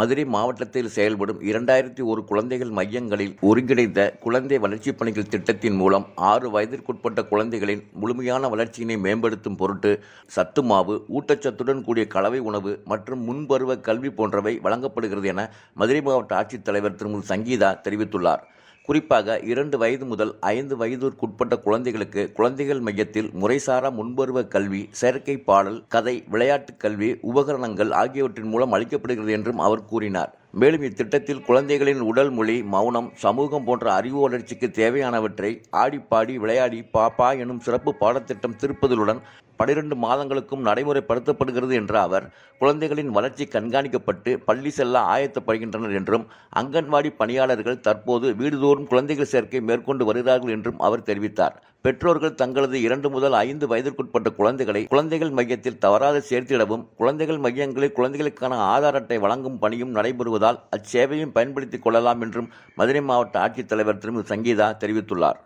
மதுரை மாவட்டத்தில் செயல்படும் இரண்டாயிரத்தி ஒரு குழந்தைகள் மையங்களில் ஒருங்கிணைந்த குழந்தை வளர்ச்சிப் பணிகள் திட்டத்தின் மூலம் ஆறு வயதிற்குட்பட்ட குழந்தைகளின் முழுமையான வளர்ச்சியினை மேம்படுத்தும் பொருட்டு சத்து மாவு ஊட்டச்சத்துடன் கூடிய கலவை உணவு மற்றும் முன்பருவ கல்வி போன்றவை வழங்கப்படுகிறது என மதுரை மாவட்ட ஆட்சித்தலைவர் திருமதி சங்கீதா தெரிவித்துள்ளார். குறிப்பாக இரண்டு வயது முதல் ஐந்து வயதிற்குட்பட்ட குழந்தைகளுக்கு குழந்தைகள் மையத்தில் முறைசாரா முன்பருவ கல்வி செயற்கை பாடல் கதை விளையாட்டுக் கல்வி உபகரணங்கள் ஆகியவற்றின் மூலம் அளிக்கப்படுகிறது என்றும் அவர் கூறினார். மேலும் இத்திட்டத்தில் குழந்தைகளின் உடல் மொழி மௌனம் சமூகம் போன்ற அறிவு வளர்ச்சிக்கு தேவையானவற்றை ஆடிப்பாடி விளையாடி பாப்பா எனும் சிறப்பு பாடத்திட்டம் திருப்பதிலுடன் பனிரெண்டு மாதங்களுக்கும் நடைமுறைப்படுத்தப்படுகிறது என்ற அவர் குழந்தைகளின் வளர்ச்சி கண்காணிக்கப்பட்டு பள்ளி செல்ல ஆயத்தப்படுகின்றனர் என்றும் அங்கன்வாடி பணியாளர்கள் தற்போது வீடுதோறும் குழந்தைகள் சேர்க்கை மேற்கொண்டு வருகிறார்கள் என்றும் அவர் தெரிவித்தார். பெற்றோர்கள் தங்களது இரண்டு முதல் ஐந்து வயதிற்குட்பட்ட குழந்தைகளை குழந்தைகள் மையத்தில் தவறாது சேர்த்திடவும் குழந்தைகள் மையங்களில் குழந்தைகளுக்கான ஆதார் அட்டை வழங்கும் பணியும் நடைபெறுவதால் அச்சேவையும் பயன்படுத்திக் கொள்ளலாம் என்றும் மதுரை மாவட்ட ஆட்சித்தலைவர் திருமதி சங்கீதா தெரிவித்துள்ளார்.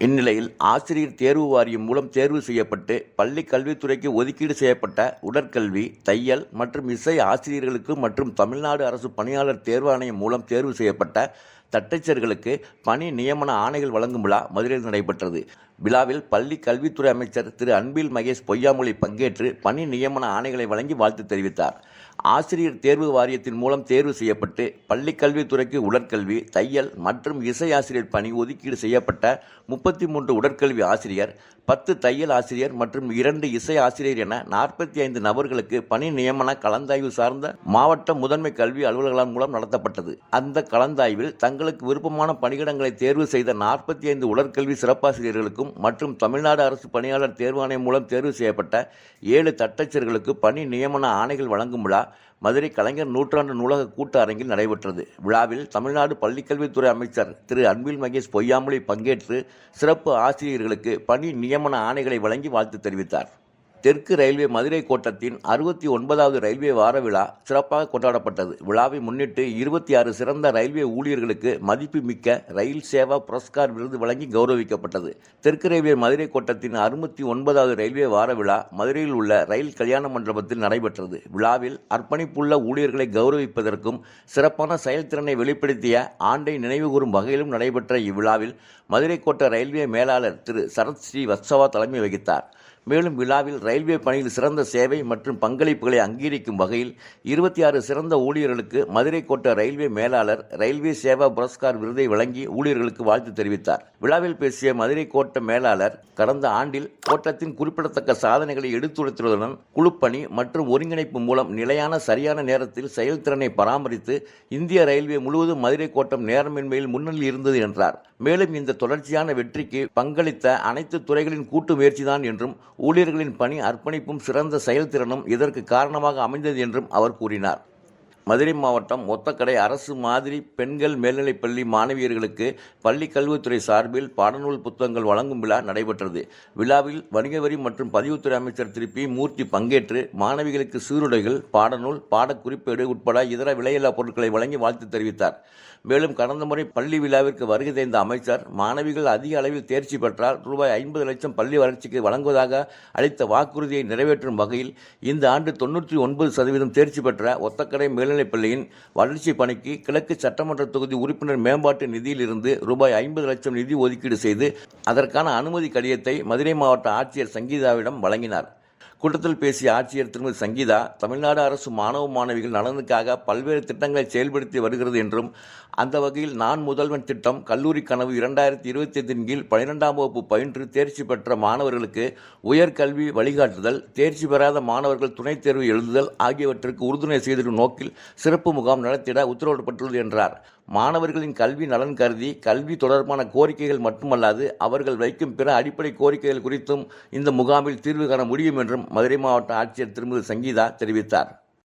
இந்நிலையில் ஆசிரியர் தேர்வு வாரியம் மூலம் தேர்வு செய்யப்பட்டு பள்ளி கல்வித்துறைக்கு ஒதுக்கீடு செய்யப்பட்ட உடற்கல்வி தையல் மற்றும் இசை ஆசிரியர்களுக்கு மற்றும் தமிழ்நாடு அரசு பணியாளர் தேர்வாணையம் மூலம் தேர்வு செய்யப்பட்ட தட்டச்சர்களுக்கு பணி நியமன ஆணைகள் வழங்கும் விழா மதுரையில் நடைபெற்றது. விழாவில் பள்ளி கல்வித்துறை அமைச்சர் திரு அன்பில் மகேஷ் பொய்யாமொழி பங்கேற்று பணி நியமன ஆணைகளை வழங்கி வாழ்த்து தெரிவித்தார். ஆசிரியர் தேர்வு வாரியத்தின் மூலம் தேர்வு செய்யப்பட்டு பள்ளிக்கல்வித்துறைக்கு உடற்கல்வி தையல் மற்றும் இசை ஆசிரியர் பணி ஒதுக்கீடு செய்யப்பட்ட முப்பத்தி மூன்று உடற்கல்வி ஆசிரியர் பத்து தையல் ஆசிரியர் மற்றும் இரண்டு இசை ஆசிரியர் என நாற்பத்தி ஐந்து நபர்களுக்கு பணி நியமன கலந்தாய்வு சார்ந்த மாவட்ட முதன்மை கல்வி அலுவலர்கள் மூலம் நடத்தப்பட்டது. அந்த கலந்தாய்வில் தங்களுக்கு விருப்பமான பணியிடங்களை தேர்வு செய்த நாற்பத்தி ஐந்து உடற்கல்வி சிறப்பாசிரியர்களுக்கும் மற்றும் தமிழ்நாடு அரசு பணியாளர் தேர்வாணையம் மூலம் தேர்வு செய்யப்பட்ட ஏழு தட்டச்சர்களுக்கு பணி நியமன ஆணைகள் வழங்கும் விழா மதுரை கலைஞர் நூற்றாண்டு நூலக கூட்ட அரங்கில் நடைபெற்றது. விழாவில் தமிழ்நாடு பள்ளிக்கல்வித்துறை அமைச்சர் திரு அன்பில் மகேஷ் பொய்யாமொழி பங்கேற்று சிறப்பு ஆசிரியர்களுக்கு பணி நியமன ஆணைகளை வழங்கி வாழ்த்து தெரிவித்தார். தெற்கு ரயில்வே மதுரை கோட்டத்தின் அறுபத்தி ஒன்பதாவது ரயில்வே வார விழா சிறப்பாக கொண்டாடப்பட்டது. விழாவை முன்னிட்டு இருபத்தி ஆறு சிறந்த ரயில்வே ஊழியர்களுக்கு மதிப்புமிக்க ரயில் சேவா புரஸ்கார் விருது வழங்கி கௌரவிக்கப்பட்டது. தெற்கு ரயில்வே மதுரை கோட்டத்தின் அறுபத்தி ஒன்பதாவது ரயில்வே வார விழா மதுரையில் உள்ள ரயில் கல்யாண மண்டபத்தில் நடைபெற்றது. விழாவில் அர்ப்பணிப்புள்ள ஊழியர்களை கௌரவிப்பதற்கும் சிறப்பான செயல்திறனை வெளிப்படுத்திய ஆண்டை நினைவுகூரும் வகையிலும் நடைபெற்ற இவ்விழாவில் மதுரை கோட்ட ரயில்வே மேலாளர் திரு சரத் ஸ்ரீ வத்சவா தலைமை வகித்தார். மேலும் விழாவில் ரயில்வே பணியில் சிறந்த சேவை மற்றும் பங்களிப்புகளை அங்கீகரிக்கும் வகையில் இருபத்தி ஆறு சிறந்த ஊழியர்களுக்கு மதுரை கோட்ட ரயில்வே மேலாளர் ரயில்வே சேவா புரஸ்கார் விருதை வழங்கி ஊழியர்களுக்கு வாழ்த்து தெரிவித்தார். விழாவில் பேசிய மதுரை கோட்ட மேலாளர் கடந்த ஆண்டில் கோட்டத்தின் குறிப்பிடத்தக்க சாதனைகளை எடுத்துரைத்துள்ளதுடன் குழுப்பணி மற்றும் ஒருங்கிணைப்பு மூலம் நிலையான சரியான நேரத்தில் செயல்திறனை பராமரித்து இந்திய ரயில்வே முழுவதும் மதுரை கோட்டம் நேரமின்மையில் முன்னணியில் இருந்தது என்றார். மேலும் இந்த தொடர்ச்சியான வெற்றிக்கு பங்களித்த அனைத்து துறைகளின் கூட்டு முயற்சிதான் என்றும் ஊழியர்களின் பணி அர்ப்பணிப்பும் சிறந்த செயல்திறனும் இதற்கு காரணமாக அமைந்தது என்றும் அவர் கூறினார். மதுரை மாவட்டம் ஒத்தக்கடை அரசு மாதிரி பெண்கள் மேல்நிலைப்பள்ளி மாணவியர்களுக்கு பள்ளி கல்வித்துறை சார்பில் பாடநூல் புத்தகங்கள் வழங்கும் விழா நடைபெற்றது. விழாவில் வணிக வரி மற்றும் பதிவுத்துறை அமைச்சர் திரு. பி. மூர்த்தி பங்கேற்று மாணவிகளுக்கு சீருடைகள் பாடநூல் பாடக்குறிப்பேடு உட்பட இதர விலையில்லா பொருட்களை வழங்கி வாழ்த்து தெரிவித்தார். மேலும் கடந்த முறை பள்ளி விழாவிற்கு வருகை தந்த அமைச்சர் மாணவிகள் அதிக அளவில் தேர்ச்சி பெற்றால் ரூபாய் ஐம்பது லட்சம் பள்ளி வளர்ச்சிக்கு வழங்குவதாக அளித்த வாக்குறுதியை நிறைவேற்றும் வகையில் இந்த ஆண்டு தொன்னூற்றி ஒன்பது சதவீதம் தேர்ச்சி பெற்ற ஒத்தக்கடை மேல் மேல்நிலைப்பள்ளியின் வளர்ச்சி பணிக்கு கிழக்கு சட்டமன்ற தொகுதி உறுப்பினர் மேம்பாட்டு நிதியிலிருந்து ரூபாய் ஐம்பது லட்சம் நிதி ஒதுக்கீடு செய்து அதற்கான அனுமதி கடிதத்தை மதுரை மாவட்ட ஆட்சியர் சங்கீதாவிடம் வழங்கினார். கூட்டத்தில் பேசிய ஆட்சியர் திருமதி சங்கீதா தமிழ்நாடு அரசு மாணவ மாணவிகள் நலனுக்காக பல்வேறு திட்டங்களை செயல்படுத்தி வருகிறது என்றும் அந்த வகையில் நான் முதல்வன் திட்டம் கல்லூரி கனவு இரண்டாயிரத்தி இருபத்தி ஐந்தின் கீழ் பனிரெண்டாம் வகுப்பு பயின்று தேர்ச்சி பெற்ற மாணவர்களுக்கு உயர்கல்வி வழிகாட்டுதல் தேர்ச்சி பெறாத மாணவர்கள் துணைத் தேர்வு எழுதுதல் ஆகியவற்றிற்கு உறுதுணை செய்திடும் நோக்கில் சிறப்பு முகாம் நடத்திட உத்தரவிடப்பட்டுள்ளது என்றார். மாணவர்களின் கல்வி நலன் கருதி கல்வி தொடர்பான கோரிக்கைகள் மட்டுமல்லாது அவர்கள் வைக்கும் பிற அடிப்படை கோரிக்கைகள் குறித்தும் இந்த முகாமில் தீர்வு காண முடியும் என்றும் மதுரை மாவட்ட ஆட்சியர் திருமதி சங்கீதா தெரிவித்தார்.